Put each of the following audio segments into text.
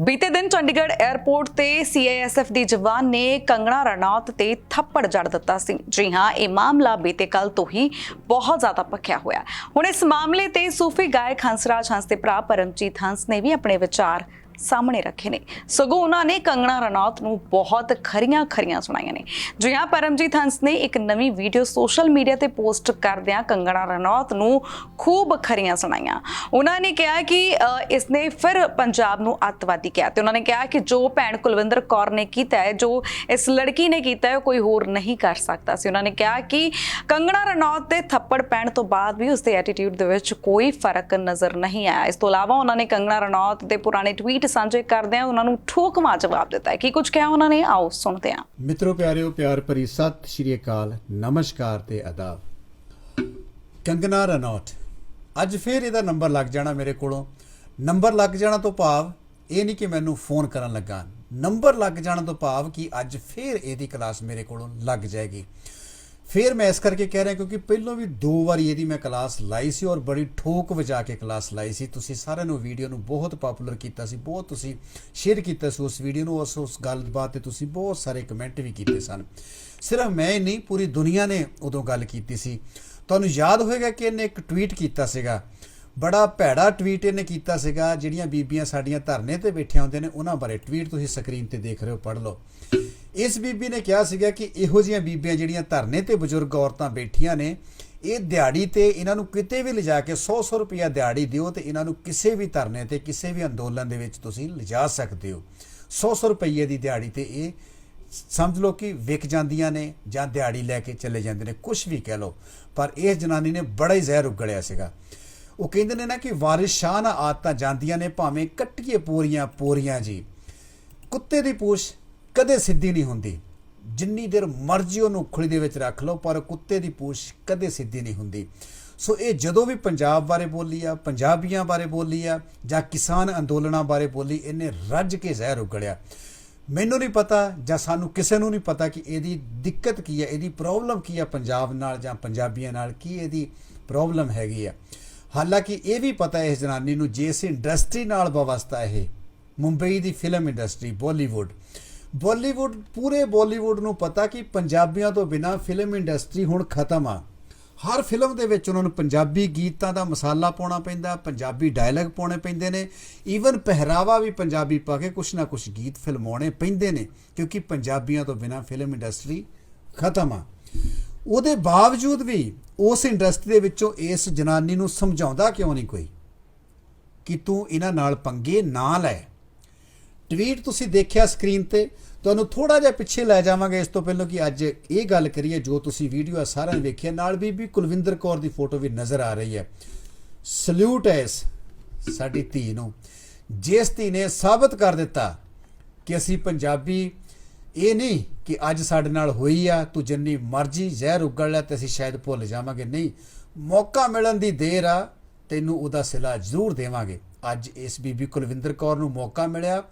ਬੀਤੇ ਦਿਨ ਚੰਡੀਗੜ੍ਹ 에ਅਰਪੋਰਟ ਤੇ ਸੀਆਈਐਸਐਫ ਦੀ ਜਵਾਨ ਨੇ ਕੰਗਣਾ ਰਣੌਤ ਤੇ ਥੱਪੜ ਜੜ ਦਿੱਤਾ ਸੀ। ਜੀ ਹਾਂ, ਇਹ ਮਾਮਲਾ ਬੀਤੇ ਕੱਲ ਤੋਂ ਹੀ ਬਹੁਤ ਜ਼ਿਆਦਾ ਭਖਿਆ ਹੋਇਆ। ਹੁਣ ਇਸ ਮਾਮਲੇ ਤੇ ਸੂਫੀ ਗਾਇਕ ਹੰਸਰਾਜ ਹੰਸ ਦੇ ਭਰਾ ਪਰਮਜੀਤ ਹੰਸ ਨੇ ਵੀ ਆਪਣੇ ਵਿਚਾਰ ਸਾਹਮਣੇ ਰੱਖੇ ਨੇ। ਸਗੋਂ ਉਹਨਾਂ ਨੇ ਕੰਗਣਾ ਰਣੌਤ ਨੂੰ ਬਹੁਤ ਖਰੀਆਂ ਖਰੀਆਂ ਸੁਣਾਈਆਂ ਨੇ। ਜੀ ਹਾਂ ਪਰਮਜੀਤ ਹੰਸ ਨੇ ਇੱਕ ਨਵੀਂ ਵੀਡੀਓ ਸੋਸ਼ਲ ਮੀਡੀਆ ਤੇ ਪੋਸਟ ਕਰਦਿਆਂ ਕੰਗਣਾ ਰਣੌਤ ਨੂੰ ਖੂਬ ਖਰੀਆਂ ਸੁਣਾਈਆਂ। ਉਹਨਾਂ ਨੇ ਕਿਹਾ ਕਿ ਅ, ਇਸਨੇ ਫਿਰ ਪੰਜਾਬ ਨੂੰ ਅੱਤਵਾਦੀ ਕਿਹਾ ਤੇ ਉਹਨਾਂ ਨੇ ਕਿਹਾ ਕਿ ਜੋ ਭੈਣ ਕੁਲਵਿੰਦਰ ਕੌਰ ਨੇ ਕੀਤਾ ਹੈ ਜੋ ਇਸ ਲੜਕੀ ਨੇ ਕੀਤਾ ਹੈ ਉਹ ਕੋਈ ਹੋਰ ਨਹੀਂ ਕਰ ਸਕਦਾ ਸੀ। ਉਹਨਾਂ ਨੇ ਕਿਹਾ ਕਿ ਕੰਗਣਾ ਰਣੌਤ ਦੇ ਥੱਪੜ ਪੈਣ ਤੋਂ ਬਾਅਦ ਵੀ ਉਸਦੇ ਐਟੀਟਿਊਡ ਦੇ ਵਿੱਚ ਕੋਈ ਫ਼ਰਕ ਨਜ਼ਰ ਨਹੀਂ ਆਇਆ। ਇਸ ਤੋਂ ਇਲਾਵਾ ਉਹਨਾਂ ਨੇ ਕੰਗਣਾ ਰਣੌਤ ਦੇ ਪੁਰਾਣੇ ਟਵੀਟ ਸਾਂਝੇ ਕਰਦਿਆਂ ਉਹਨਾਂ ਨੂੰ ਠੋਕਵਾਂ ਜਵਾਬ ਦਿੱਤਾ ਹੈ। ਕੀ ਕੁਝ ਕਿਹਾ ਉਹਨਾਂ ਨੇ? ਆਓ ਸੁਣਦੇ ਹਾਂ। ਮਿੱਤਰੋ, ਪਿਆਰਿਓ, ਪਿਆਰ ਭਰੀ ਸਤਿ ਸ਼੍ਰੀ ਅਕਾਲ। ਨਮਸਕਾਰ ਤੇ ਆਦਾਬ। ਕੰਗਨਾ ਰਣੌਤ, ਅੱਜ ਫੇਰ ਇਹਦਾ ਨੰਬਰ ਲੱਗ ਜਾਣਾ ਮੇਰੇ ਕੋਲੋਂ। ਨੰਬਰ ਲੱਗ ਜਾਣਾ ਤੋਂ ਭਾਵ ਇਹ ਨਹੀਂ ਕਿ ਮੈਨੂੰ ਫੋਨ ਕਰਨ ਲੱਗਾ। ਨੰਬਰ ਲੱਗ ਜਾਣ ਤੋਂ ਭਾਵ ਕਿ ਅੱਜ ਫੇਰ ਇਹਦੀ ਕਲਾਸ ਮੇਰੇ ਕੋਲੋਂ ਲੱਗ ਜਾਏਗੀ। ਫਿਰ ਮੈਂ ਇਸ ਕਰਕੇ ਕਹਿ ਰਿਹਾ ਕਿਉਂਕਿ ਪਹਿਲਾਂ ਵੀ ਦੋ ਵਾਰੀ ਇਹਦੀ ਮੈਂ ਕਲਾਸ ਲਾਈ ਸੀ ਔਰ ਬੜੀ ਠੋਕ ਵਜਾ ਕੇ ਕਲਾਸ ਲਾਈ ਸੀ। ਤੁਸੀਂ ਸਾਰਿਆਂ ਨੂੰ ਵੀਡੀਓ ਨੂੰ ਬਹੁਤ ਪਪੂਲਰ ਕੀਤਾ ਸੀ, ਬਹੁਤ ਤੁਸੀਂ ਸ਼ੇਅਰ ਕੀਤਾ ਸੀ ਉਸ ਵੀਡੀਓ ਨੂੰ, ਉਸ ਉਸ ਗੱਲਬਾਤ ਤੇ ਤੁਸੀਂ ਬਹੁਤ ਸਾਰੇ ਕਮੈਂਟ ਵੀ ਕੀਤੇ ਸਨ। ਸਿਰਫ ਮੈਂ ਹੀ ਨਹੀਂ, ਪੂਰੀ ਦੁਨੀਆ ਨੇ ਉਦੋਂ ਗੱਲ ਕੀਤੀ ਸੀ। ਤੁਹਾਨੂੰ ਯਾਦ ਹੋਵੇਗਾ ਕਿ ਇਹਨੇ ਇੱਕ ਟਵੀਟ ਕੀਤਾ ਸੀਗਾ। ਬੜਾ ਭੈੜਾ ਟਵੀਟ ਇਹਨੇ ਕੀਤਾ ਸੀਗਾ, ਜਿਹੜੀਆਂ ਬੀਬੀਆਂ ਸਾਡੀਆਂ ਧਰਨੇ ਤੇ ਬੈਠੀਆਂ ਹੁੰਦੀਆਂ ਨੇ, ਉਹਨਾਂ ਬਾਰੇ। ਟਵੀਟ ਤੁਸੀਂ ਸਕਰੀਨ ਤੇ ਦੇਖ ਰਹੇ ਹੋ, ਪੜ੍ਹ ਲਓ। ਇਸ ਬੀਬੀ ਨੇ ਕਿਹਾ ਸੀਗਾ ਕਿ ਇਹੋ ਜਿਹੀਆਂ ਬੀਬੀਆਂ ਜਿਹੜੀਆਂ ਧਰਨੇ ਤੇ ਬਜ਼ੁਰਗ ਔਰਤਾਂ ਬੈਠੀਆਂ ਨੇ, ਇਹ ਦਿਹਾੜੀ ਤੇ ਇਹਨਾਂ ਨੂੰ ਕਿਤੇ ਵੀ ਲਿਜਾ ਕੇ 100-100 ਰੁਪਇਆ ਦਿਹਾੜੀ ਦਿਓ ਤੇ ਇਹਨਾਂ ਨੂੰ ਕਿਸੇ ਵੀ ਧਰਨੇ ਤੇ, ਕਿਸੇ ਵੀ ਅੰਦੋਲਨ ਦੇ ਵਿੱਚ ਤੁਸੀਂ ਲਿਜਾ ਸਕਦੇ ਹੋ। 100-100 ਰੁਪਏ ਦੀ ਦਿਹਾੜੀ ਤੇ ਇਹ ਸਮਝ ਲਓ ਕਿ ਵਿਕ ਜਾਂਦੀਆਂ ਨੇ ਜਾਂ ਦਿਹਾੜੀ ਲੈ ਕੇ ਚਲੇ ਜਾਂਦੇ ਨੇ ਕੁਝ ਵੀ ਕਹਿ ਲਓ, ਪਰ ਇਹ ਜਨਾਨੀ ਨੇ ਬੜਾ ਹੀ ਜ਼ਹਿਰ ਉਗੜਿਆ ਸੀਗਾ। ਉਹ ਕਹਿੰਦੇ ਨੇ ਨਾ ਕਿ ਵਾਰਿਸ ਸ਼ਾਹ ਨਾ ਆਦਤਾਂ ਜਾਂਦੀਆਂ ਨੇ, ਭਾਵੇਂ ਕੱਟੀਏ ਪੂਰੀਆਂ ਪੋਰੀਆਂ ਜੀ। ਕੁੱਤੇ ਦੀ ਪੂਛ ਕਦੇ ਸਿੱਧੀ ਨਹੀਂ ਹੁੰਦੀ। ਜਿੰਨੀ ਦੇਰ ਮਰਜ਼ੀ ਉਹਨੂੰ ਖੁਲੀ ਦੇ ਵਿੱਚ ਰੱਖ ਲਓ, ਪਰ ਕੁੱਤੇ ਦੀ ਪੂਛ ਕਦੇ ਸਿੱਧੀ ਨਹੀਂ ਹੁੰਦੀ। ਸੋ ਇਹ ਜਦੋਂ ਵੀ ਪੰਜਾਬ ਬਾਰੇ ਬੋਲੀ ਆ, ਪੰਜਾਬੀਆਂ ਬਾਰੇ ਬੋਲੀ ਆ, ਜਾਂ ਕਿਸਾਨ ਅੰਦੋਲਨਾਂ ਬਾਰੇ ਬੋਲੀ, ਇਹਨੇ ਰੱਜ ਕੇ ਜ਼ਹਿਰ ਉਗਲਿਆ। ਮੈਨੂੰ ਨਹੀਂ ਪਤਾ, ਜਾਂ ਸਾਨੂੰ ਕਿਸੇ ਨੂੰ ਨਹੀਂ ਪਤਾ ਕਿ ਇਹਦੀ ਦਿੱਕਤ ਕੀ ਹੈ ਇਹਦੀ ਪ੍ਰੋਬਲਮ ਕੀ ਹੈ ਪੰਜਾਬ ਨਾਲ ਜਾਂ ਪੰਜਾਬੀਆਂ ਨਾਲ, ਕੀ ਇਹਦੀ ਪ੍ਰੋਬਲਮ ਹੈਗੀ ਆ। ਹਾਲਾਂਕਿ ਇਹ ਵੀ ਪਤਾ ਹੈ ਇਸ ਜਨਾਨੀ ਨੂੰ ਜੇ ਇਸ ਇੰਡਸਟਰੀ ਨਾਲ ਵਾਸਤਾ ਇਹ ਮੁੰਬਈ ਦੀ ਫਿਲਮ ਇੰਡਸਟਰੀ, ਬਾਲੀਵੁੱਡ। ਬਾਲੀਵੁੱਡ, ਪੂਰੇ ਬਾਲੀਵੁੱਡ ਨੂੰ ਪਤਾ ਕਿ ਪੰਜਾਬੀਆਂ ਤੋਂ ਬਿਨਾ ਫਿਲਮ ਇੰਡਸਟਰੀ ਹੁਣ ਖਤਮ ਆ। ਹਰ ਫਿਲਮ ਦੇ ਵਿੱਚ ਉਹਨਾਂ ਨੂੰ ਪੰਜਾਬੀ ਗੀਤਾਂ ਦਾ ਮਸਾਲਾ ਪਾਉਣਾ ਪੈਂਦਾ, ਪੰਜਾਬੀ ਡਾਇਲੌਗ ਪਾਉਣੇ ਪੈਂਦੇ ਨੇ। ਈਵਨ ਪਹਿਰਾਵਾ ਵੀ ਪੰਜਾਬੀ ਪਾ ਕੇ ਕੁਛ ਨਾ ਕੁਛ ਗੀਤ ਫਿਲਮਾਉਣੇ ਪੈਂਦੇ ਨੇ, ਕਿਉਂਕਿ ਪੰਜਾਬੀਆਂ ਤੋਂ ਬਿਨਾ ਫਿਲਮ ਇੰਡਸਟਰੀ ਖਤਮ ਆ। ਉਹਦੇ ਬਾਵਜੂਦ ਵੀ ਉਸ ਇੰਡਸਟਰੀ ਦੇ ਵਿੱਚੋਂ ਇਸ ਜਨਾਨੀ ਨੂੰ ਸਮਝਾਉਂਦਾ ਕਿਉਂ ਨਹੀਂ ਕੋਈ? ਕਿ ਤੂੰ ਇਹਨਾਂ ਨਾਲ ਪੰਗੇ ਨਾ ਲੈ। ਟਵੀਟ ਤੁਸੀਂ ਦੇਖਿਆ ਸਕਰੀਨ ਤੇ, ਤੁਹਾਨੂੰ ਥੋੜਾ ਜਿਹਾ ਪਿੱਛੇ ਲੈ ਜਾਵਾਂਗੇ ਇਸ ਤੋਂ ਪਹਿਲਾਂ ਕਿ ਅੱਜ ਇਹ ਗੱਲ ਕਰੀਏ ਜੋ ਤੁਸੀਂ ਵੀਡੀਓ ਆ ਸਾਰਿਆਂ ਨੇ ਵੇਖਿਆ ਨਾਲ ਬੀਬੀ ਕੁਲਵਿੰਦਰ ਕੌਰ ਦੀ ਫੋਟੋ ਵੀ ਨਜ਼ਰ ਆ ਰਹੀ ਹੈ। ਸਲੂਟ ਹੈ ਇਸ, ਸਾਡੀ ਧੀ ਨੂੰ। ਜਿਸ ਧੀ ਨੇ ਸਾਬਤ ਕਰ ਦਿੱਤਾ ਕਿ ਅਸੀਂ ਪੰਜਾਬੀ, ਇਹ ਨਹੀਂ ਕਿ ਅੱਜ ਸਾਡੇ ਨਾਲ ਹੋਈ ਆ, ਤੂੰ ਜਿੰਨੀ ਮਰਜ਼ੀ ਜ਼ਹਿਰ ਉਗਲ ਲੈ ਤੇ ਅਸੀਂ ਸ਼ਾਇਦ ਭੁੱਲ ਜਾਵਾਂਗੇ। ਨਹੀਂ, ਮੌਕਾ ਮਿਲਣ ਦੀ ਦੇਰ ਆ, ਤੈਨੂੰ ਉਹਦਾ ਸਿਲਾ ਜ਼ਰੂਰ ਦੇਵਾਂਗੇ। ਅੱਜ ਇਸ ਬੀਬੀ ਕੁਲਵਿੰਦਰ ਕੌਰ ਨੂੰ ਮੌਕਾ ਮਿਲਿਆ।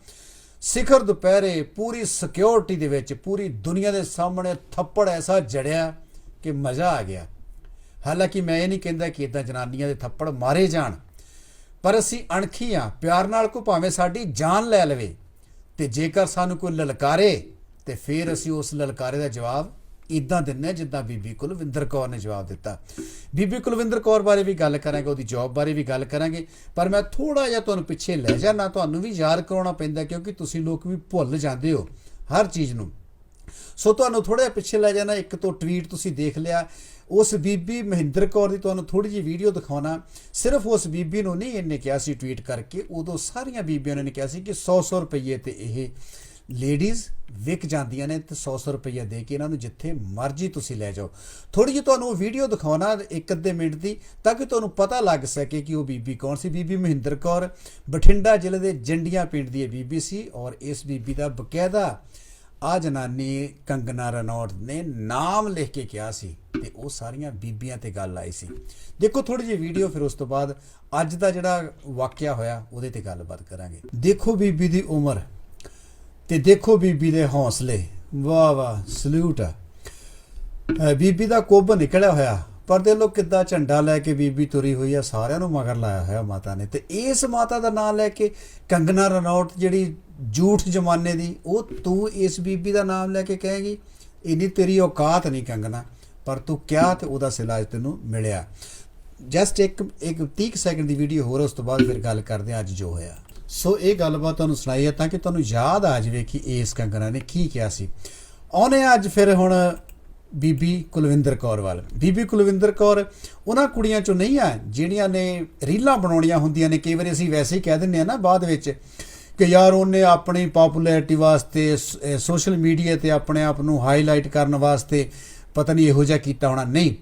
ਸਿਖਰ ਦੁਪਹਿਰੇ ਪੂਰੀ ਸਿਕਿਉਰਿਟੀ ਦੇ ਵਿੱਚ, ਪੂਰੀ ਦੁਨੀਆ ਦੇ ਸਾਹਮਣੇ ਥੱਪੜ ਐਸਾ ਜੜਿਆ ਕਿ ਮਜ਼ਾ ਆ ਗਿਆ। ਹਾਲਾਂਕਿ ਮੈਂ ਇਹ ਨਹੀਂ ਕਹਿੰਦਾ ਕਿ ਇਦਾਂ ਜਨਾਨੀਆਂ ਦੇ ਥੱਪੜ ਮਾਰੇ ਜਾਣ, ਪਰ ਅਸੀਂ ਅਣਖੀ ਆ ਪਿਆਰ ਨਾਲ ਕੋ ਭਾਵੇਂ ਸਾਡੀ ਜਾਨ ਲੈ ਲਵੇ, ਤੇ ਜੇਕਰ ਸਾਨੂੰ ਕੋਈ ਲਲਕਾਰੇ, ਤੇ ਫਿਰ ਅਸੀਂ ਉਸ ਲਲਕਾਰੇ ਦਾ ਜਵਾਬ ਇਦਾਂ ਦਿੰਨੇ ਜਿੱਦਾਂ ਬੀਬੀ ਕੁਲਵਿੰਦਰ ਕੌਰ ਨੇ ਜਵਾਬ ਦਿੱਤਾ। ਬੀਬੀ ਕੁਲਵਿੰਦਰ ਕੌਰ ਬਾਰੇ ਵੀ ਗੱਲ ਕਰਾਂਗੇ, ਉਹਦੀ ਜੌਬ ਬਾਰੇ ਵੀ ਗੱਲ ਕਰਾਂਗੇ, ਪਰ ਮੈਂ ਥੋੜਾ ਜਿਹਾ ਤੁਹਾਨੂੰ ਪਿੱਛੇ ਲੈ ਜਾਣਾ ਤੁਹਾਨੂੰ ਵੀ ਯਾਦ ਕਰਾਉਣਾ ਪੈਂਦਾ ਕਿਉਂਕਿ ਤੁਸੀਂ ਲੋਕ ਵੀ ਭੁੱਲ ਜਾਂਦੇ ਹੋ ਹਰ ਚੀਜ਼ ਨੂੰ। ਸੋ ਤੁਹਾਨੂੰ ਥੋੜਾ ਜਿਹਾ ਪਿੱਛੇ ਲੈ ਜਾਣਾ, ਇੱਕ ਤੋਂ ਟਵੀਟ ਤੁਸੀਂ ਦੇਖ ਲਿਆ, ਉਸ ਬੀਬੀ ਮਹਿੰਦਰ ਕੌਰ ਦੀ ਤੁਹਾਨੂੰ ਥੋੜੀ ਜਿਹੀ ਵੀਡੀਓ ਦਿਖਾਉਣਾ। ਸਿਰਫ ਉਸ ਬੀਬੀ ਨੂੰ ਨਹੀਂ, ਇਹਨੇ ਕਿਹਾ ਸੀ ਟਵੀਟ ਕਰਕੇ, ਉਦੋਂ ਸਾਰੀਆਂ ਬੀਬੀਆਂ ਨੇ ਕਿਹਾ ਸੀ ਕਿ 100-100 ਰੁਪਏ ਤੇ ਇਹ ਲੇਡੀਜ਼ ਵਿਕ ਜਾਂਦੀਆਂ ਨੇ ਤੇ 100-100 ਰੁਪਏ ਦੇ ਕੇ ਇਹਨਾਂ ਨੂੰ ਜਿੱਥੇ ਮਰਜ਼ੀ ਤੁਸੀਂ ਲੈ ਜਾਓ। ਥੋੜੀ ਜਿਹੀ ਤੁਹਾਨੂੰ ਵੀਡੀਓ ਦਿਖਾਉਣਾ ਇੱਕ ਅੱਧੇ ਮਿੰਟ ਦੀ, ਤਾਂ ਕਿ ਤੁਹਾਨੂੰ ਪਤਾ ਲੱਗ ਸਕੇ ਕਿ ਉਹ ਬੀਬੀ ਕੌਣ ਸੀ। ਬੀਬੀ ਮਹਿੰਦਰ ਕੌਰ, ਬਠਿੰਡਾ ਜ਼ਿਲ੍ਹੇ ਦੇ ਜੰਡੀਆਂ ਪਿੰਡ ਦੀ ਇਹ ਬੀਬੀ ਸੀ ਔਰ ਇਸ ਬੀਬੀ ਦਾ ਬਕਾਇਦਾ ਆ ਜਨਾਨੀ ਕੰਗਨਾ ਰਣੌਤ ਨੇ ਨਾਮ ਲਿਖ ਕੇ ਕਿਹਾ ਸੀ ਤੇ ਉਹ ਸਾਰੀਆਂ ਬੀਬੀਆਂ ਤੇ ਗੱਲ ਆਈ ਸੀ। ਦੇਖੋ ਥੋੜੀ ਜਿਹੀ ਵੀਡੀਓ, ਫਿਰ ਉਸ ਤੋਂ ਬਾਅਦ ਅੱਜ ਦਾ ਜਿਹੜਾ ਵਾਕਿਆ ਹੋਇਆ ਉਹਦੇ ਤੇ ਗੱਲਬਾਤ ਕਰਾਂਗੇ। ਦੇਖੋ ਬੀਬੀ ਦੀ ਉਮਰ। ਤੇ ਦੇਖੋ ਬੀਬੀ ਦੇ ਹੌਸਲੇ। ਵਾਹ ਵਾਹ ਸਲੂਟ ਆ। ਬੀਬੀ ਦਾ ਕੁੱਬ ਨਿਕਲਿਆ ਹੋਇਆ, ਪਰ ਦੇ ਲੋ ਕਿੱਦਾਂ ਝੰਡਾ ਲੈ ਕੇ ਬੀਬੀ ਤੁਰੀ ਹੋਈ ਆ, ਸਾਰਿਆਂ ਨੂੰ ਮਗਰ ਲਾਇਆ ਹੋਇਆ ਮਾਤਾ ਨੇ। ਤੇ ਇਸ ਮਾਤਾ ਦਾ ਨਾਮ ਲੈ ਕੇ ਕੰਗਨਾ ਰਣੌਤ ਜਿਹੜੀ ਝੂਠ ਜ਼ਮਾਨੇ ਦੀ, ਉਹ ਤੂੰ ਇਸ ਬੀਬੀ ਦਾ ਨਾਮ ਲੈ ਕੇ ਕਹੇਗੀ? ਇੰਨੀ ਤੇਰੀ ਔਕਾਤ ਨਹੀਂ ਕੰਗਨਾ, ਪਰ ਤੂੰ ਕਿਹਾ ਤੇ ਉਹਦਾ ਸਿਲਾ ਤੈਨੂੰ ਮਿਲਿਆ। ਜਸਟ ਇੱਕ ਇੱਕ 30 ਸੈਕਿੰਡ ਦੀ ਵੀਡੀਓ ਹੋਰ ਉਸ ਤੋਂ ਬਾਅਦ ਫਿਰ ਗੱਲ ਕਰਦੇ ਹਾਂ, ਅੱਜ ਜੋ ਹੋਇਆ। ਸੋ ਇਹ ਗੱਲਬਾਤ ਤੁਹਾਨੂੰ ਸੁਣਾਈ ਹੈ ਤਾਂ ਕਿ ਤੁਹਾਨੂੰ ਯਾਦ ਆ ਜਾਵੇ ਕਿ ਇਸ ਕੰਗਨਾ ਨੇ ਕੀ ਕਿਹਾ ਸੀ। ਆਉਨੇ ਆ ਅੱਜ ਫਿਰ ਹੁਣ ਬੀਬੀ ਕੁਲਵਿੰਦਰ ਕੌਰ ਵੱਲ। ਬੀਬੀ ਕੁਲਵਿੰਦਰ ਕੌਰ, ਉਹਨਾਂ ਕੁੜੀਆਂ ਚੋਂ ਨਹੀਂ ਆ ਜਿਹੜੀਆਂ ਨੇ ਰੀਲਾਂ ਬਣਾਉਣੀਆਂ ਹੁੰਦੀਆਂ ਨੇ। ਕਈ ਵਾਰੀ ਅਸੀਂ ਵੈਸੇ ਹੀ ਕਹਿ ਦਿੰਦੇ ਆ ਨਾ ਬਾਅਦ ਵਿੱਚ ਕਿ ਯਾਰ ਉਹਨੇ ਆਪਣੀ ਪਪੂਲੈਰਿਟੀ ਵਾਸਤੇ ਸੋਸ਼ਲ ਮੀਡੀਆ ਤੇ ਆਪਣੇ ਆਪ ਨੂੰ ਹਾਈਲਾਈਟ ਕਰਨ ਵਾਸਤੇ ਪਤਾ ਨਹੀਂ ਇਹੋ ਜਿਹਾ ਕੀਤਾ ਹੋਣਾ। ਨਹੀਂ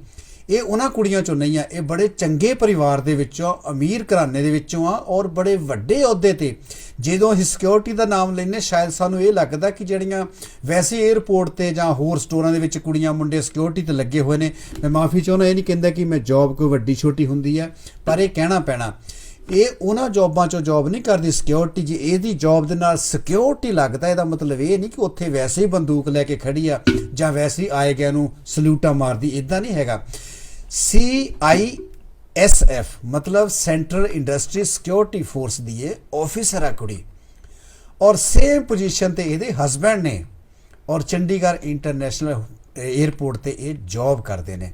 ਇਹ ਉਹਨਾਂ ਕੁੜੀਆਂ ਚੋਂ ਨਹੀਂ ਆ, ਇਹ ਬੜੇ ਚੰਗੇ ਪਰਿਵਾਰ ਦੇ ਵਿੱਚੋਂ, ਅਮੀਰ ਘਰਾਣੇ ਦੇ ਵਿੱਚੋਂ ਆ ਔਰ ਬੜੇ ਵੱਡੇ ਅਹੁਦੇ ਤੇ। ਜਦੋਂ ਅਸੀਂ ਸਿਕਿਉਰਿਟੀ ਦਾ ਨਾਮ ਲੈਨੇ ਸ਼ਾਇਦ ਸਾਨੂੰ ਇਹ ਲੱਗਦਾ ਕਿ ਜਿਹੜੀਆਂ ਵੈਸੇ 에ਅਰਪੋਰਟ ਤੇ ਜਾਂ ਹੋਰ ਸਟੋਰਾਂ ਦੇ ਵਿੱਚ ਕੁੜੀਆਂ ਮੁੰਡੇ ਸਿਕਿਉਰਿਟੀ ਤੇ ਲੱਗੇ ਹੋਏ ਨੇ, ਮੈਂ ਮਾਫੀ ਚਾਹੁੰਦਾ, ਇਹ ਨਹੀਂ ਕਹਿੰਦਾ ਕਿ ਮੈਂ ਜੌਬ ਕੋਈ ਵੱਡੀ ਛੋਟੀ ਹੁੰਦੀ ਹੈ ਪਰ ਇਹ ਕਹਿਣਾ ਪੈਣਾ, ਇਹ ਉਹਨਾਂ ਜੌਬਾਂ ਚੋਂ ਜੌਬ ਨਹੀਂ ਕਰਦੀ ਸਿਕਿਉਰਿਟੀ ਜੇ ਇਹਦੀ ਜੌਬ ਦੇ ਨਾਲ ਸਿਕਿਉਰਿਟੀ ਲੱਗਦਾ, ਇਹਦਾ ਮਤਲਬ ਇਹ ਨਹੀਂ ਕਿ ਉੱਥੇ ਵੈਸੇ ਹੀ ਬੰਦੂਕ ਲੈ ਕੇ ਖੜੀ ਆ ਜਾਂ ਵੈਸੇ ਹੀ ਆਏ ਗਿਆ ਨੂੰ ਸਲੂਟਾ ਮਾਰਦੀ ਇਦਾਂ ਨਹੀਂ ਹੈਗਾ। ਸੀ ਆਈ ਐਸ ਐਫ ਮਤਲਬ ਸੈਂਟਰਲ ਇੰਡਸਟਰੀ ਸਿਕਿਉਰਿਟੀ ਫੋਰਸ ਦੀ ਇਹ ਆਫੀਸਰ ਆ ਕੁੜੀ। ਔਰ ਸੇਮ ਪੋਜੀਸ਼ਨ ਤੇ ਇਹਦੇ ਹਸਬੰਡ ਨੇ। ਔਰ ਚੰਡੀਗੜ੍ਹ ਇੰਟਰਨੈਸ਼ਨਲ 에ਅਰਪੋਰਟ ਤੇ ਇਹ ਜੌਬ ਕਰਦੇ ਨੇ।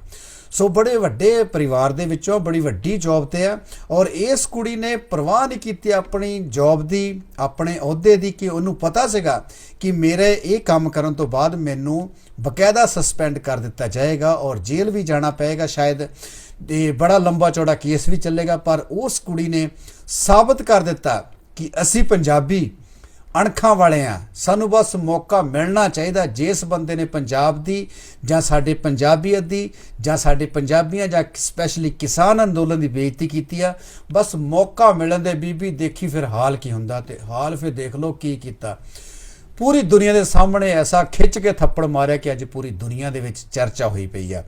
ਸੋ ਬੜੇ ਵੱਡੇ ਪਰਿਵਾਰ ਦੇ ਵਿੱਚੋਂ ਬੜੀ ਵੱਡੀ ਜੌਬ ਤੇ ਆ ਔਰ ਇਸ ਕੁੜੀ ਨੇ ਪਰਵਾਹ ਨਹੀਂ ਕੀਤੀ ਆਪਣੀ ਜੌਬ ਦੀ, ਆਪਣੇ ਅਹੁਦੇ ਦੀ ਕਿ ਉਹਨੂੰ ਪਤਾ ਸੀਗਾ ਕਿ ਮੇਰੇ ਇਹ ਕੰਮ ਕਰਨ ਤੋਂ ਬਾਅਦ ਮੈਨੂੰ ਬਕਾਇਦਾ ਸਸਪੈਂਡ ਕਰ ਦਿੱਤਾ ਜਾਏਗਾ ਔਰ ਜੇਲ੍ਹ ਵੀ ਜਾਣਾ ਪਏਗਾ ਸ਼ਾਇਦ ਇਹ ਬੜਾ ਲੰਬਾ ਚੌੜਾ ਕੇਸ ਵੀ ਚੱਲੇਗਾ, ਪਰ ਉਸ ਕੁੜੀ ਨੇ ਸਾਬਤ ਕਰ ਦਿੱਤਾ ਕਿ ਅਸੀਂ ਪੰਜਾਬੀ ਅਣਖਾਂ ਵਾਲੇ ਆ ਸਾਨੂੰ ਬਸ ਮੌਕਾ ਮਿਲਣਾ ਚਾਹੀਦਾ ਜਿਸ ਬੰਦੇ ਨੇ ਪੰਜਾਬ ਦੀ ਜਾਂ ਸਾਡੇ ਪੰਜਾਬੀਅਤ ਦੀ ਜਾਂ ਸਾਡੇ ਪੰਜਾਬੀਆਂ ਜਾਂ ਸਪੈਸ਼ਲੀ ਕਿਸਾਨ ਅੰਦੋਲਨ ਦੀ ਬੇਇੱਜ਼ਤੀ ਕੀਤੀ ਆ, ਬਸ ਮੌਕਾ ਮਿਲਣ ਦੇ ਬੀਬੀ ਦੇਖੀ ਫਿਰ ਹਾਲ ਕੀ ਹੁੰਦਾ ਤੇ ਹਾਲ ਫਿਰ ਦੇਖ ਲਓ ਕੀ ਕੀਤਾ। ਪੂਰੀ ਦੁਨੀਆ ਦੇ ਸਾਹਮਣੇ ਐਸਾ ਖਿੱਚ ਕੇ ਥੱਪੜ ਮਾਰਿਆ ਕਿ ਅੱਜ ਪੂਰੀ ਦੁਨੀਆ ਦੇ ਵਿੱਚ ਚਰਚਾ ਹੋਈ ਪਈ ਆ।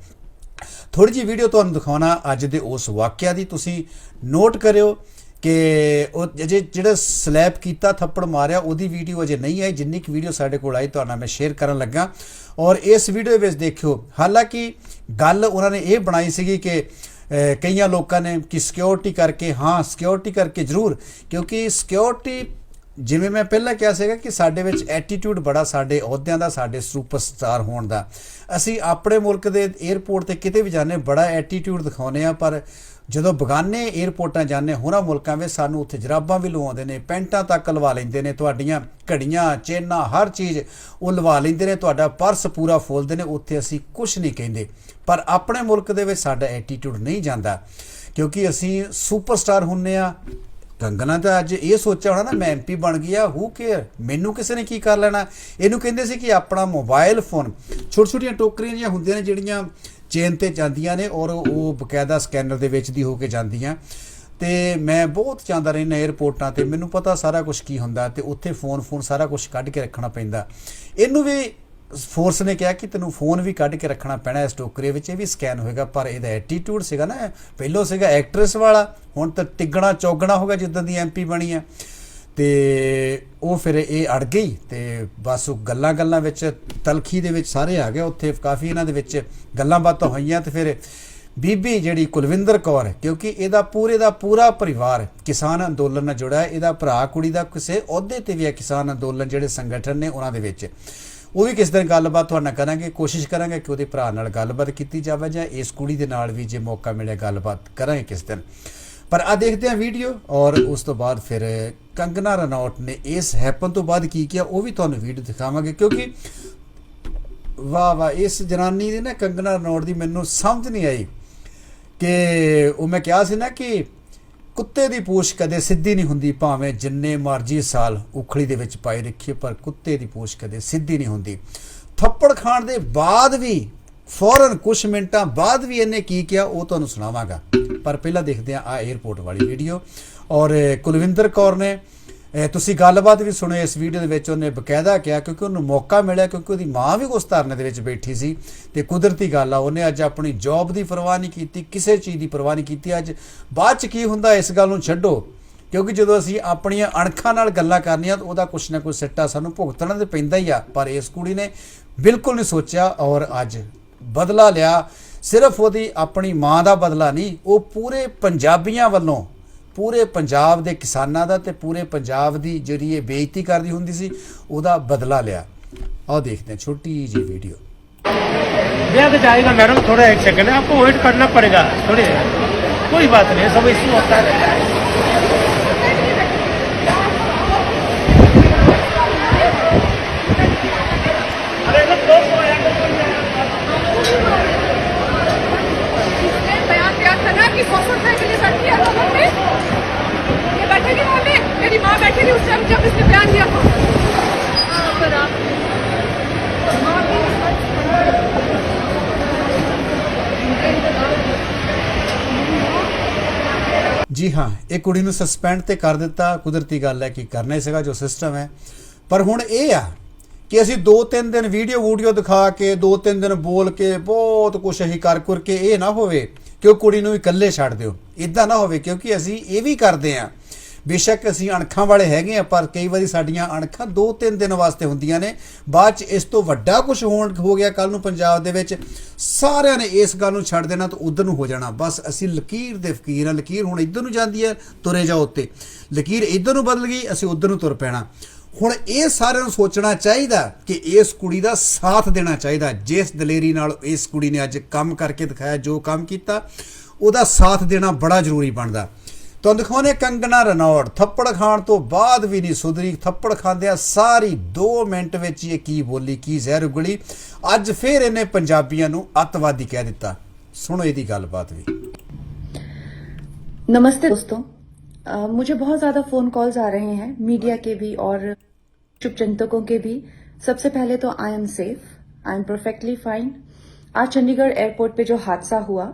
ਥੋੜੀ ਜਿਹੀ ਵੀਡੀਓ ਤੁਹਾਨੂੰ ਦਿਖਾਉਣਾ ਅੱਜ ਦੇ ਉਸ ਵਾਕਿਆ ਦੀ। ਤੁਸੀਂ ਨੋਟ ਕਰਿਓ ਕਿ ਉਹ ਜੇ ਜਿਹੜਾ ਸਲੈਪ ਕੀਤਾ, ਥੱਪੜ ਮਾਰਿਆ, ਉਹਦੀ ਵੀਡੀਓ ਅਜੇ ਨਹੀਂ ਆਈ। ਜਿੰਨੀ ਕਿ ਵੀਡੀਓ ਸਾਡੇ ਕੋਲ ਆਈ ਤੁਹਾਨੂੰ ਮੈਂ ਸ਼ੇਅਰ ਕਰਨ ਲੱਗਾ। ਔਰ ਇਸ ਵੀਡੀਓ ਵਿੱਚ ਦੇਖਿਓ, ਹਾਲਾਂਕਿ ਗੱਲ ਉਹਨਾਂ ਨੇ ਇਹ ਬਣਾਈ ਸੀਗੀ ਕਿ ਕਈਆਂ ਲੋਕਾਂ ਨੇ ਕਿ ਸਿਕਿਉਰਿਟੀ ਕਰਕੇ, ਹਾਂ ਸਿਕਿਉਰਿਟੀ ਕਰਕੇ ਜ਼ਰੂਰ, ਕਿਉਂਕਿ ਸਿਕਿਉਰਿਟੀ ਜਿਵੇਂ ਮੈਂ ਪਹਿਲਾਂ ਕਿਹਾ ਸੀਗਾ ਕਿ ਸਾਡੇ ਵਿੱਚ ਐਟੀਟਿਊਡ ਬੜਾ ਸਾਡੇ ਅਹੁਦਿਆਂ ਦਾ, ਸਾਡੇ ਸੁਪਰਸਟਾਰ ਹੋਣ ਦਾ। ਅਸੀਂ ਆਪਣੇ ਮੁਲਕ ਦੇ 에ਅਰਪੋਰਟ ਤੇ ਕਿਤੇ ਵੀ ਜਾਂਦੇ ਬੜਾ ਐਟੀਟਿਊਡ ਦਿਖਾਉਂਦੇ ਆ ਪਰ ਜਦੋਂ ਬਗਾਨੇ 에ਅਰਪੋਰਟਾਂ ਜਾਂਦੇ ਹੋਰਾਂ ਮੁਲਕਾਂ ਵਿੱਚ ਸਾਨੂੰ ਉੱਥੇ ਜਰਾਬਾਂ ਵੀ ਲਵਾਉਂਦੇ ਨੇ, ਪੈਂਟਾਂ ਤੱਕ ਲਵਾ ਲੈਂਦੇ ਨੇ, ਤੁਹਾਡੀਆਂ ਘੜੀਆਂ, ਚੇਨਾਂ, ਹਰ ਚੀਜ਼ ਉਹ ਲਵਾ ਲੈਂਦੇ ਨੇ, ਤੁਹਾਡਾ ਪਰਸ ਪੂਰਾ ਫੋਲਦੇ ਨੇ, ਉੱਥੇ ਅਸੀਂ ਕੁਝ ਨਹੀਂ ਕਹਿੰਦੇ। ਪਰ ਆਪਣੇ ਮੁਲਕ ਦੇ ਵਿੱਚ ਸਾਡਾ ਐਟੀਟਿਊਡ ਨਹੀਂ ਜਾਂਦਾ, ਕਿਉਂਕਿ ਅਸੀਂ ਸੁਪਰਸਟਾਰ ਹੁੰਨੇ ਆ। ਕੰਗਨਾ ਤਾਂ ਅੱਜ ਇਹ ਸੋਚਿਆ ਹੋਣਾ ਨਾ, ਮੈਂ ਐਮਪੀ ਬਣ ਗਿਆ ਹੂ ਕੇਅਰ ਮੈਨੂੰ ਕਿਸੇ ਨੇ ਕੀ ਕਰ ਲੈਣਾ? ਇਹਨੂੰ ਕਹਿੰਦੇ ਸੀ ਕਿ ਆਪਣਾ ਮੋਬਾਈਲ ਫੋਨ ਛੋਟੀ ਛੋਟੀਆਂ ਟੋਕਰੀਆਂ ਜਿਹੀਆਂ ਹੁੰਦੀਆਂ ਨੇ, ਜਿਹੜੀਆਂ ਚੇਨ ਤੇ ਜਾਂਦੀਆਂ ਨੇ ਔਰ ਉਹ ਬਕਾਇਦਾ ਸਕੈਨਰ ਦੇ ਵਿੱਚ ਦੀ ਹੋ ਕੇ ਜਾਂਦੀਆਂ। ਤੇ ਮੈਂ ਬਹੁਤ ਜਾਂਦਾ ਰਹਿਣਾ 에ਅਰਪੋਰਟਾਂ ਤੇ। ਮੈਨੂੰ ਪਤਾ ਸਾਰਾ ਕੁਝ ਕੀ ਹੁੰਦਾ ਤੇ ਉੱਥੇ ਫੋਨ ਫੋਨ ਸਾਰਾ ਕੁਝ ਕੱਢ ਕੇ ਰੱਖਣਾ ਪੈਂਦਾ। ਇਹਨੂੰ ਵੀ ਫੋਰਸ ਨੇ ਕਿਹਾ ਕਿ ਤੈਨੂੰ ਫੋਨ ਵੀ ਕੱਢ ਕੇ ਰੱਖਣਾ ਪੈਣਾ ਇਸ ਟੋਕਰੇ ਵਿੱਚ। ਇਹ ਵੀ ਸਕੈਨ ਹੋਏਗਾ, ਪਰ ਇਹਦਾ ਐਟੀਟਿਊਡ ਸੀਗਾ ਨਾ, ਪਹਿਲੋਂ ਸੀਗਾ ਐਕਟ੍ਰੈਸ ਵਾਲਾ, ਹੁਣ ਤਾਂ ਤਿੱਗਣਾ ਚੌਗਣਾ ਹੋਗਾ ਜਿੱਦਾਂ ਦੀ ਐਮਪੀ ਬਣੀ ਹੈ ਤੇ ਉਹ ਫਿਰ ਇਹ ਅੜ ਗਈ ਤੇ ਬਸ ਉਹ ਗੱਲਾਂ ਗੱਲਾਂ ਵਿੱਚ ਤਲਖੀ ਦੇ ਵਿੱਚ ਸਾਰੇ ਆ ਗਏ। ਉੱਥੇ ਕਾਫੀ ਇਹਨਾਂ ਦੇ ਵਿੱਚ ਗੱਲਾਂ ਬਾਤਾਂ ਹੋਈਆਂ ਤੇ ਫਿਰ ਬੀਬੀ ਜਿਹੜੀ ਕੁਲਵਿੰਦਰ ਕੌਰ ਕਿਉਂਕਿ ਇਹਦਾ ਪੂਰੇ ਦਾ ਪੂਰਾ ਪਰਿਵਾਰ ਕਿਸਾਨ ਅੰਦੋਲਨ ਨਾਲ ਜੁੜਾ ਹੈ। ਇਹਦਾ ਭਰਾ ਕੁੜੀ ਦਾ ਕਿਸੇ ਅਹੁਦੇ ਤੇ ਵੀ ਹੈ ਕਿਸਾਨ ਅੰਦੋਲਨ ਜਿਹੜੇ ਸੰਗਠਨ ਨੇ ਉਹਨਾਂ ਦੇ ਵਿੱਚ। ਉਹ ਵੀ ਕਿਸ ਦਿਨ ਗੱਲਬਾਤ ਤੁਹਾਡੇ ਨਾਲ ਕਰਾਂਗੇ, ਕੋਸ਼ਿਸ਼ ਕਰਾਂਗੇ ਕਿ ਉਹਦੇ ਭਰਾ ਨਾਲ ਗੱਲਬਾਤ ਕੀਤੀ ਜਾਵੇ ਜਾਂ ਇਸ ਕੁੜੀ ਦੇ ਨਾਲ ਵੀ ਜੇ ਮੌਕਾ ਮਿਲੇ ਗੱਲਬਾਤ ਕਰਾਂਗੇ ਕਿਸ ਦਿਨ। ਪਰ ਆ ਦੇਖਦੇ ਹਾਂ ਵੀਡੀਓ ਔਰ ਉਸ ਤੋਂ ਬਾਅਦ ਫਿਰ ਕੰਗਨਾ ਰਣੌਤ ਨੇ ਇਸ ਹੈਪਨ ਤੋਂ ਬਾਅਦ ਕੀ ਕੀਤਾ ਉਹ ਵੀ ਤੁਹਾਨੂੰ ਵੀਡੀਓ ਦਿਖਾਵਾਂਗੇ ਕਿਉਂਕਿ ਵਾਹ ਵਾਹ, ਇਸ ਜਨਾਨੀ ਦੀ ਨਾ ਕੰਗਨਾ ਰਣੌਤ ਦੀ ਮੈਨੂੰ ਸਮਝ ਨਹੀਂ ਆਈ ਕਿ ਉਹ ਮੈਂ ਕਿਹਾ ਸੀ ਨਾ ਕਿ ਕੁੱਤੇ ਦੀ ਪੂਛ ਕਦੇ ਸਿੱਧੀ ਨਹੀਂ ਹੁੰਦੀ, ਭਾਵੇਂ ਜਿੰਨੇ ਮਰਜ਼ੀ ਸਾਲ ਉਖਲੀ ਦੇ ਵਿੱਚ ਪਾਈ ਰੱਖੀਏ, ਪਰ ਕੁੱਤੇ ਦੀ ਪੂਛ ਕਦੇ ਸਿੱਧੀ ਨਹੀਂ ਹੁੰਦੀ। ਥੱਪੜ ਖਾਣ ਦੇ ਬਾਅਦ ਵੀ ਫੌਰਨ ਕੁਝ ਮਿੰਟਾਂ ਬਾਅਦ ਵੀ ਇਹਨੇ ਕੀ ਕਿਹਾ, ਉਹ ਤੁਹਾਨੂੰ ਸੁਣਾਵਾਂਗਾ। ਪਰ ਪਹਿਲਾਂ ਦੇਖਦੇ ਆ ਆ 에ਅਰਪੋਰਟ ਵਾਲੀ ਵੀਡੀਓ ਔਰ ਕੁਲਵਿੰਦਰ ਕੌਰ ਨੇ ਤੁਸੀਂ ਗੱਲਬਾਤ ਵੀ ਸੁਣੋ, ਇਸ ਵੀਡੀਓ ਦੇ ਵਿੱਚ ਉਹਨੇ ਬਕਾਇਦਾ ਕਿਹਾ, ਕਿਉਂਕਿ ਉਹਨੂੰ ਮੌਕਾ ਮਿਲਿਆ, ਕਿਉਂਕਿ ਉਹਦੀ ਮਾਂ ਵੀ ਉਸ ਧਰਨੇ ਦੇ ਵਿੱਚ ਬੈਠੀ ਸੀ। ਤੇ ਕੁਦਰਤੀ ਗੱਲ ਆ, ਉਹਨੇ ਅੱਜ ਆਪਣੀ ਜੌਬ ਦੀ ਪਰਵਾਹ ਨਹੀਂ ਕੀਤੀ, ਕਿਸੇ ਚੀਜ਼ ਦੀ ਪਰਵਾਹ ਨਹੀਂ ਕੀਤੀ। ਅੱਜ ਬਾਅਦ ਚ ਕੀ ਹੁੰਦਾ, ਇਸ ਗੱਲ ਨੂੰ ਛੱਡੋ। ਕਿਉਂਕਿ ਜਦੋਂ ਅਸੀਂ ਆਪਣੀਆਂ ਅਣਖਾਂ ਨਾਲ ਗੱਲਾਂ ਕਰਨੀਆਂ, ਤਾਂ ਉਹਦਾ ਕੁਛ ਨਾ ਕੁਛ ਸਿੱਟਾ ਸਾਨੂੰ ਭੁਗਤਣਾ ਤੇ ਪੈਂਦਾ ਹੀ ਆ। ਪਰ ਇਸ ਕੁੜੀ ਨੇ ਬਿਲਕੁਲ ਨਹੀਂ ਸੋਚਿਆ, ਔਰ ਅੱਜ ਬਦਲਾ ਲਿਆ ਸਿਰਫ ਉਹਦੀ ਆਪਣੀ ਮਾਂ ਦਾ ਬਦਲਾ ਨਹੀਂ ਉਹ ਪੂਰੇ ਪੰਜਾਬੀਆਂ ਵੱਲੋਂ ਪੂਰੇ ਪੰਜਾਬ ਦੇ ਕਿਸਾਨਾਂ ਦਾ ਤੇ ਪੂਰੇ ਪੰਜਾਬ ਦੀ ਜਿਹੜੀ ਇਹ ਬੇਇੱਜ਼ਤੀ ਕਰਦੀ ਹੁੰਦੀ ਸੀ ਉਹਦਾ ਬਦਲਾ ਲਿਆ ਆਓ ਦੇਖਦੇ ਹਾਂ ਛੋਟੀ ਜੀ ਵੀਡੀਓ बैग जाएगा मैडम थोड़ा एक सेकंड आपको वेट करना पड़ेगा थोड़ी कोई बात नहीं सब इशू होता रहता है ਜੀ ਹਾਂ, ਇਹ ਕੁੜੀ ਨੂੰ ਸਸਪੈਂਡ ਤੇ ਕਰ ਦਿੱਤਾ, ਕੁਦਰਤੀ ਗੱਲ ਹੈ ਕਿ ਕਰਨਾ ਹੀ ਸੀਗਾ ਜੋ ਸਿਸਟਮ ਹੈ। ਪਰ ਹੁਣ ਇਹ ਆ ਕਿ ਅਸੀਂ 2-3 ਦਿਨ ਵੀਡੀਓ ਵੀਡੀਓ ਦਿਖਾ ਕੇ 2-3 ਦਿਨ ਬੋਲ ਕੇ, ਬਹੁਤ ਕੁਝ ਅਸੀਂ ਕਰ ਕਰ ਕੇ ਇਹ ਨਾ ਹੋਵੇ ਕਿ ਉਹ ਕੁੜੀ ਨੂੰ ਇਕੱਲੇ ਛੱਡ ਦਿਓ। ਇਦਾਂ ਨਾ ਹੋਵੇ ਕਿਉਂਕਿ ਅਸੀਂ ਇਹ ਵੀ ਕਰਦੇ ਆ ਬੇਸ਼ੱਕ ਅਸੀਂ ਅਣਖਾਂ ਵਾਲੇ ਹੈਗੇ ਆ ਪਰ ਕਈ ਵਾਰੀ ਸਾਡੀਆਂ ਅਣਖਾਂ 2-3 ਦਿਨ ਵਾਸਤੇ ਹੁੰਦੀਆਂ ਨੇ। ਬਾਅਦ ਚ ਇਸ ਤੋਂ ਵੱਡਾ ਕੁਝ ਹੋਣ, ਹੋ ਗਿਆ ਕੱਲ ਨੂੰ ਪੰਜਾਬ ਦੇ ਵਿੱਚ। ਸਾਰਿਆਂ ਨੇ ਇਸ ਗੱਲ ਨੂੰ ਛੱਡ ਦੇਣਾ ਤਾਂ ਉਧਰ ਨੂੰ ਹੋ ਜਾਣਾ। ਬਸ ਅਸੀਂ ਲਕੀਰ ਦੇ ਫਕੀਰ ਆ ਲਕੀਰ ਹੁਣ ਇੱਧਰ ਨੂੰ ਜਾਂਦੀ ਹੈ, ਤੁਰੇ ਜਾਓ ਉੱਤੇ। ਲਕੀਰ ਇੱਧਰ ਨੂੰ ਬਦਲ ਗਈ, ਅਸੀਂ ਉਧਰ ਨੂੰ ਤੁਰ ਪੈਣਾ। ਹੁਣ ਇਹ ਸਾਰਿਆਂ ਨੂੰ ਸੋਚਣਾ ਚਾਹੀਦਾ ਕਿ ਇਸ ਕੁੜੀ ਦਾ ਸਾਥ ਦੇਣਾ ਚਾਹੀਦਾ। ਜਿਸ ਦਲੇਰੀ ਨਾਲ ਇਸ ਕੁੜੀ ਨੇ ਅੱਜ ਕੰਮ ਕਰਕੇ ਦਿਖਾਇਆ, ਜੋ ਕੰਮ ਕੀਤਾ, ਉਹਦਾ ਸਾਥ ਦੇਣਾ ਬੜਾ ਜ਼ਰੂਰੀ ਬਣਦਾ। ਤੁਹਾਨੂੰ ਦਿਖਾਉਣੇ ਕੰਗਨਾ ਰਣੌੜ ਥੱਪੜ ਖਾਣ ਤੋਂ ਬਾਅਦ ਵੀ ਨਹੀਂ ਸੁਧਰੀ ਥੱਪੜ ਖਾਂਦਿਆਂ ਸਾਰੀ 2 ਮਿੰਟ ਵਿੱਚ ਹੀ ਇਹ ਕੀ ਬੋਲੀ ਕੀ ਜ਼ਹਿਰ ਉਗਲੀ ਅੱਜ ਫੇਰ ਇਹਨੇ ਪੰਜਾਬੀਆਂ ਨੂੰ ਅੱਤਵਾਦੀ ਕਹਿ ਦਿੱਤਾ ਸੁਣੋ ਇਹਦੀ ਗੱਲਬਾਤ ਵੀ नमस्ते दोस्तों अ, मुझे बहुत ज़्यादा फ़ोन कॉल्स आ रहे हैं मीडिया के भी और शुभचिंतकों के भी सबसे पहले तो I am safe I am perfectly fine आज चंडीगढ़ एयरपोर्ट पे जो हादसा हुआ अ,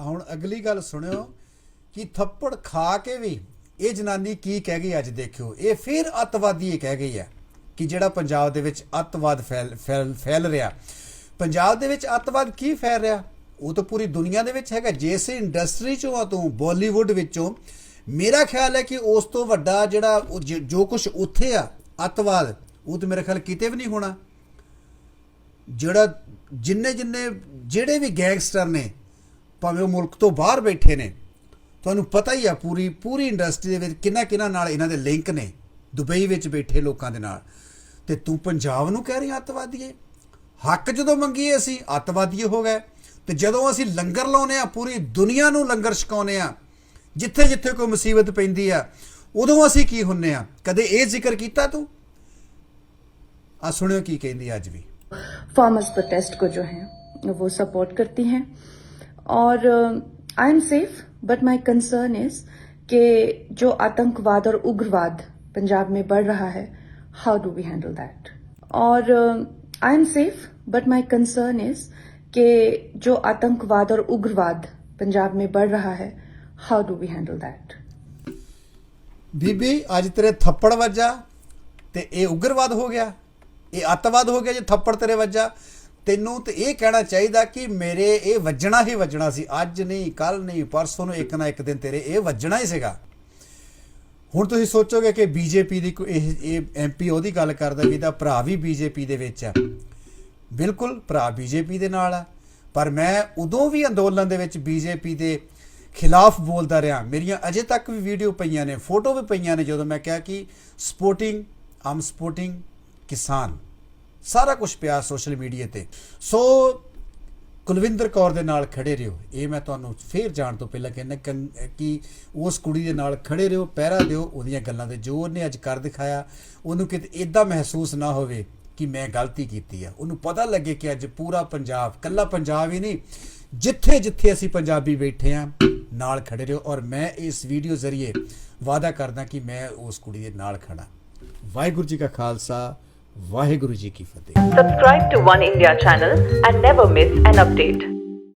ਹੁਣ ਅਗਲੀ ਗੱਲ ਸੁਣਿਓ ਕਿ ਥੱਪੜ ਖਾ ਕੇ ਵੀ ਇਹ ਜਨਾਨੀ ਕੀ ਕਹਿ ਗਈ ਅੱਜ ਦੇਖਿਓ। ਇਹ ਫਿਰ ਅੱਤਵਾਦੀ ਇਹ ਕਹਿ ਗਈ ਹੈ ਕਿ ਜਿਹੜਾ ਪੰਜਾਬ ਦੇ ਵਿੱਚ ਅੱਤਵਾਦ ਫੈਲ ਫੈਲ ਫੈਲ ਰਿਹਾ। ਪੰਜਾਬ ਦੇ ਵਿੱਚ ਅੱਤਵਾਦ ਕੀ ਫੈਲ ਰਿਹਾ? ਉਹ ਤਾਂ ਪੂਰੀ ਦੁਨੀਆ ਦੇ ਵਿੱਚ ਹੈਗਾ। ਜਿਸ ਇੰਡਸਟਰੀ ਚੋਂ ਆ, ਤੂੰ ਬਾਲੀਵੁੱਡ ਵਿੱਚੋਂ, ਮੇਰਾ ਖਿਆਲ ਹੈ ਕਿ ਉਸ ਤੋਂ ਵੱਡਾ ਜਿਹੜਾ ਉਹ ਜ- ਜੋ ਕੁਝ ਉੱਥੇ ਆ, ਅੱਤਵਾਦ, ਉਹ ਤਾਂ ਮੇਰੇ ਖਿਆਲ ਕਿਤੇ ਵੀ ਨਹੀਂ ਹੋਣਾ। ਜਿਹੜਾ ਜਿੰਨੇ ਜਿੰਨੇ ਜਿਹੜੇ ਵੀ ਗੈਂਗਸਟਰ ਨੇ ਭਾਵੇਂ ਉਹ ਮੁਲਕ ਤੋਂ ਬਾਹਰ ਬੈਠੇ ਨੇ ਤੁਹਾਨੂੰ ਪਤਾ ਹੀ ਆ ਪੂਰੀ ਪੂਰੀ ਇੰਡਸਟਰੀ ਦੇ ਵਿੱਚ ਕਿੰਨਾ ਕਿੰਨਾ ਨਾਲ ਇਹਨਾਂ ਦੇ ਲਿੰਕ ਨੇ ਦੁਬਈ ਵਿੱਚ ਬੈਠੇ ਲੋਕਾਂ ਦੇ ਨਾਲ ਤੇ ਤੂੰ ਪੰਜਾਬ ਨੂੰ ਕਹਿ ਰਹੀ ਅੱਤਵਾਦੀਏ ਹੱਕ ਜਦੋਂ ਮੰਗੀਏ ਅਸੀਂ ਅੱਤਵਾਦੀਏ ਹੋ ਗਏ ਤੇ ਜਦੋਂ ਅਸੀਂ ਲੰਗਰ ਲਾਉਨੇ ਆ ਪੂਰੀ ਦੁਨੀਆ ਨੂੰ ਲੰਗਰ ਛਕਾਉਨੇ ਆ ਜਿੱਥੇ ਜਿੱਥੇ ਕੋਈ ਮੁਸੀਬਤ ਪੈਂਦੀ ਆ ਉਦੋਂ ਅਸੀਂ ਕੀ ਹੁੰਨੇ ਆ ਕਦੇ ਇਹ ਜ਼ਿਕਰ ਕੀਤਾ ਤੂੰ ਆ ਸੁਣਿਓ ਕੀ ਕਹਿੰਦੀ ਅੱਜ ਵੀ फार्मर्स प्रोटेस्ट को जो है वो सपोर्ट करती हैं और I am safe but my concern is कि जो आतंकवाद और उग्रवाद पंजाब में बढ़ रहा है how do we handle that और I am safe but my concern is कि जो आतंकवाद और उग्रवाद पंजाब में बढ़ रहा है how do we handle that ਬੀਬੀ ਅੱਜ ਤੇਰੇ ਥੱਪੜ ਵੱਜਾ ਤੇ ਇਹ ਉਗਰਵਾਦ ਹੋ ਗਿਆ ਇਹ ਅੱਤਵਾਦ ਹੋ ਗਿਆ ਜੇ ਥੱਪੜ ਤੇਰੇ ਵੱਜਾ ਤੈਨੂੰ ਤੇ ਇਹ ਕਹਿਣਾ ਚਾਹੀਦਾ ਕਿ ਮੇਰੇ ਇਹ ਵੱਜਣਾ ਹੀ ਵੱਜਣਾ ਸੀ। ਅੱਜ ਨਹੀਂ ਕੱਲ ਨਹੀਂ, ਪਰਸੋਂ ਨੂੰ ਇੱਕ ਨਾ ਇੱਕ ਦਿਨ ਤੇਰੇ ਇਹ ਵੱਜਣਾ ਹੀ ਸੀਗਾ। ਹੁਣ ਤੁਸੀਂ ਸੋਚੋਗੇ ਕਿ ਬੀਜੇਪੀ ਦੀ ਕੋਈ ਇਹ ਇਹ ਐਮਪੀ ਉਹਦੀ ਗੱਲ ਕਰਦਾ ਵੀ ਇਹਦਾ ਭਰਾ ਵੀ ਬੀਜੇਪੀ ਦੇ ਵਿੱਚ ਆ। ਬਿਲਕੁਲ, ਭਰਾ ਬੀਜੇਪੀ ਦੇ ਨਾਲ ਆ। ਪਰ ਮੈਂ ਉਦੋਂ ਵੀ ਅੰਦੋਲਨ ਦੇ ਵਿੱਚ ਬੀਜੇਪੀ ਦੇ ਖਿਲਾਫ ਬੋਲਦਾ ਰਿਹਾ। ਮੇਰੀਆਂ ਅਜੇ ਤੱਕ ਵੀ ਵੀਡੀਓ ਪਈਆਂ ਨੇ, ਫੋਟੋ ਵੀ ਪਈਆਂ ਨੇ ਜਦੋਂ ਮੈਂ ਕਿਹਾ ਕਿ ਸਪੋਰਟਿੰਗ, ਆਮ ਸਪੋਰਟਿੰਗ ਕਿਸਾਨ। ਸਾਰਾ ਕੁਝ ਪਿਆ ਸੋਸ਼ਲ ਮੀਡੀਆ ਤੇ। ਸੋ, ਕੁਲਵਿੰਦਰ ਕੌਰ ਦੇ ਨਾਲ ਖੜੇ ਰਹੋ। ਇਹ ਮੈਂ ਤੁਹਾਨੂੰ ਫੇਰ ਜਾਣ ਤੋਂ ਪਹਿਲਾਂ ਕਹਿੰਦਾ ਕੰ- ਕਿ ਉਸ ਕੁੜੀ ਦੇ ਨਾਲ ਖੜੇ ਰਹੋ, ਪਹਿਰਾ ਦਿਓ, ਉਹਦੀਆਂ ਗੱਲਾਂ 'ਤੇ ਜੋ ਉਹਨੇ ਅੱਜ ਕਰ ਦਿਖਾਇਆ, ਉਹਨੂੰ ਕਿਤੇ ਇਦਾਂ ਮਹਿਸੂਸ ਨਾ ਹੋਵੇ ਕਿ ਮੈਂ ਗਲਤੀ ਕੀਤੀ ਆ। ਉਹਨੂੰ ਪਤਾ ਲੱਗੇ ਕਿ ਅੱਜ ਪੂਰਾ ਪੰਜਾਬ, ਕੱਲਾ ਪੰਜਾਬ ਹੀ ਨਹੀਂ ਜਿੱਥੇ ਜਿੱਥੇ ਅਸੀਂ ਪੰਜਾਬੀ ਬੈਠੇ ਆ, ਨਾਲ ਖੜੇ ਰਹੋ। ਔਰ ਮੈਂ ਇਸ ਵੀਡੀਓ ਜ਼ਰੀਏ ਵਾਅਦਾ ਕਰਦਾ ਕਿ ਮੈਂ ਉਸ ਕੁੜੀ ਦੇ ਨਾਲ ਖੜਾ ਵਾਹਿਗੁਰੂ ਜੀ ਕਾ ਖਾਲਸਾ ਵਾਹਿਗੁਰੂ ਜੀ ਕੀ ਫਤਿਹ Subscribe to One India channel and never miss an update.